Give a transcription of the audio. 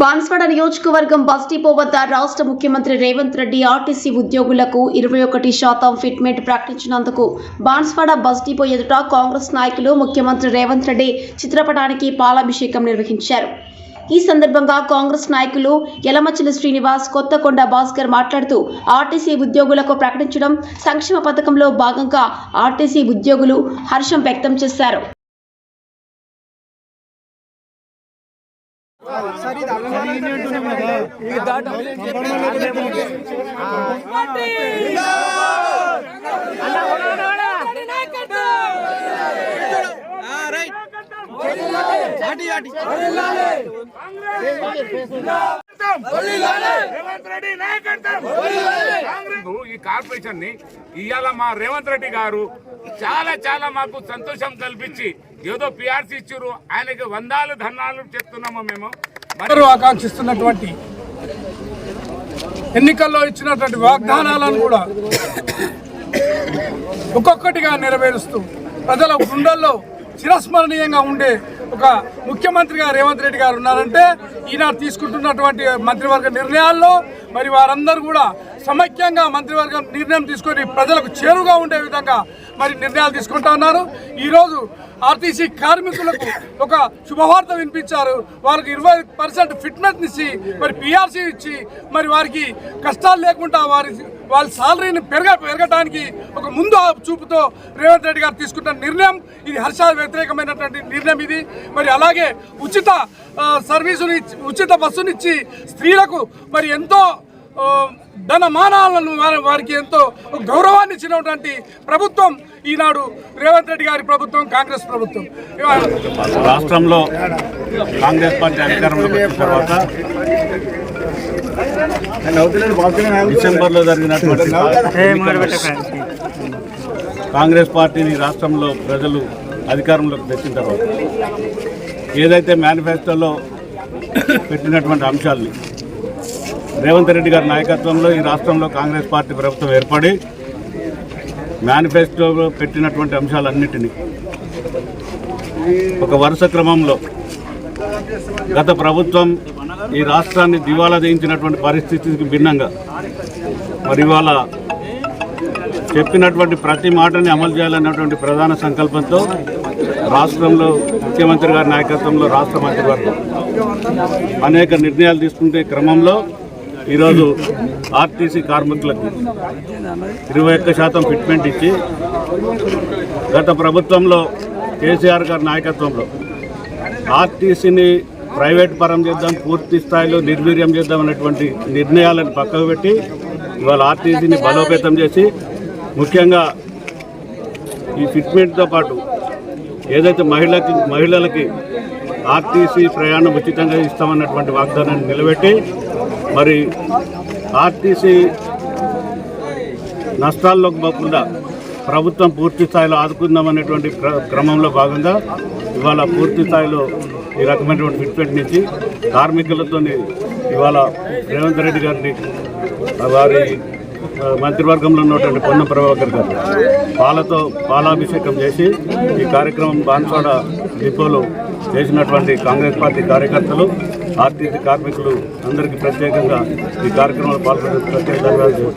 బాన్స్వాడ నియోజకవర్గం bus depot వద్ద రాష్ట్ర ముఖ్యమంత్రి రేవంత్ రెడ్డి ఆర్టీసీ ఉద్యోగులకు ఇరవై ఒకటి శాతం ఫిట్మెంట్ ప్రకటించినందుకు బాన్స్వాడ బస్ డిపో ఎదుట కాంగ్రెస్ నాయకులు ముఖ్యమంత్రి రేవంత్ రెడ్డి చిత్రపటానికి పాలాభిషేకం నిర్వహించారు. ఈ సందర్భంగా కాంగ్రెస్ నాయకులు యలమచిలి శ్రీనివాస్ కొత్తకొండ భాస్కర్ మాట్లాడుతూ ఆర్టీసీ ఉద్యోగులకు ప్రకటించడం సంక్షేమ పథకంలో భాగంగా ఆర్టీసీ ఉద్యోగులు హర్షం వ్యక్తం చేశారు. ఈ కార్పొరేషన్ని ఇవాళ మా రేవంత్ రెడ్డి గారు చాలా చాలా మాకు సంతోషం కల్పించి ఏదో పిఆర్సీ ఇచ్చారు ఆయనకి వందాలు ధన్నాలు చెప్తున్నాము మేము అందరూ ఆకాంక్షిస్తున్నటువంటి ఎన్నికల్లో ఇచ్చినటువంటి వాగ్దానాలను కూడా ఒక్కొక్కటిగా నెరవేరుస్తూ ప్రజల గుండెల్లో చిరస్మరణీయంగా ఉండే ఒక ముఖ్యమంత్రిగా రేవంత్ రెడ్డి గారు ఉన్నారంటే ఈనాడు తీసుకుంటున్నటువంటి మంత్రివర్గ నిర్ణయాల్లో మరి వారందరూ కూడా సమైక్యంగా మంత్రివర్గం నిర్ణయం తీసుకొని ప్రజలకు చేరుగా ఉండే విధంగా మరి నిర్ణయాలు తీసుకుంటా ఉన్నారు. ఈరోజు ఆర్టీసీ కార్మికులకు ఒక శుభవార్త వినిపించారు. వారికి ఇరవై పర్సెంట్ ఫిట్నెస్ ఇచ్చి మరి పిఆర్సీ ఇచ్చి మరి వారికి కష్టాలు లేకుండా వారి వాళ్ళ సాలరీని పెరగ పెరగడానికి ఒక ముందు చూపుతో రేవంత్ రెడ్డి గారు తీసుకున్న నిర్ణయం. ఇది హర్ష వ్యతిరేకమైనటువంటి నిర్ణయం ఇది. మరి అలాగే ఉచిత ఆ, సర్వీసుని ఇచ్చి- ఉచిత బస్సునిచ్చి స్త్రీలకు మరి ఎంతో ధనమానాలను వారి- వారికి ఎంతో గౌరవాన్ని ఇచ్చినటువంటి ప్రభుత్వం ఈనాడు రేవంత్ రెడ్డి గారి ప్రభుత్వం కాంగ్రెస్ ప్రభుత్వం. రాష్ట్రంలో కాంగ్రెస్ పార్టీ అధికారంలోకి వచ్చిన తర్వాత డిసెంబర్లో జరిగినటువంటి కాంగ్రెస్ పార్టీని రాష్ట్రంలో ప్రజలు అధికారంలోకి తెచ్చిన తర్వాత ఏదైతే మేనిఫెస్టోలో పెట్టినటువంటి అంశాలని రేవంత్ రెడ్డి గారి నాయకత్వంలో ఈ రాష్ట్రంలో కాంగ్రెస్ పార్టీ ప్రభుత్వం ఏర్పడి మేనిఫెస్టోలో పెట్టినటువంటి అంశాలన్నిటినీ ఒక వరుస క్రమంలో గత ప్రభుత్వం ఈ రాష్ట్రాన్ని దివాలా చేయించినటువంటి పరిస్థితికి భిన్నంగా మరి ఇవాళ చెప్పినటువంటి ప్రతి మాటని అమలు చేయాలన్నటువంటి ప్రధాన సంకల్పంతో రాష్ట్రంలో ముఖ్యమంత్రి గారి నాయకత్వంలో రాష్ట్ర మంత్రివర్గం అనేక నిర్ణయాలు తీసుకుంటే క్రమంలో ఈరోజు ఆర్టీసీ కార్మికులకు ఇరవై ఒక్క శాతం ఫిట్మెంట్ ఇచ్చి గత ప్రభుత్వంలో కేసీఆర్ గారి నాయకత్వంలో ఆర్టీసీని ప్రైవేట్ పరం చేద్దాం పూర్తి స్థాయిలో నిర్వీర్యం చేద్దాం అనేటువంటి నిర్ణయాలను పక్కకు పెట్టి ఇవాళ ఆర్టీసీని బలోపేతం చేసి ముఖ్యంగా ఈ ఫిట్మెంట్తో పాటు ఏదైతే మహిళకి మహిళలకి ఆర్టీసీ ప్రయాణం ఉచితంగా ఇస్తామన్నటువంటి వాగ్దానాన్ని నిలబెట్టి మరి ఆర్టీసీ నష్టాల్లోకి పోకుండా ప్రభుత్వం పూర్తి స్థాయిలో ఆదుకుందామనేటువంటి క్ర- క్రమంలో భాగంగా ఇవాళ పూర్తి స్థాయిలో ఈ రకమైనటువంటి ఫిట్మెంట్ నుంచి కార్మికులతో ఇవాళ రేవంత్ రెడ్డి గారిని వారి మంత్రివర్గంలో ఉన్నటువంటి పొన్న ప్రభాకర్ గారు పాలతో పాలాభిషేకం చేసి ఈ కార్యక్రమం బాన్స్వాడ డిపోలో చేసినటువంటి కాంగ్రెస్ పార్టీ కార్యకర్తలు ఆర్టీసీ కార్మికులు అందరికీ ప్రత్యేకంగా ఈ కార్యక్రమంలో పాల్గొనే ప్రత్యేక ధన్యవాదాలు.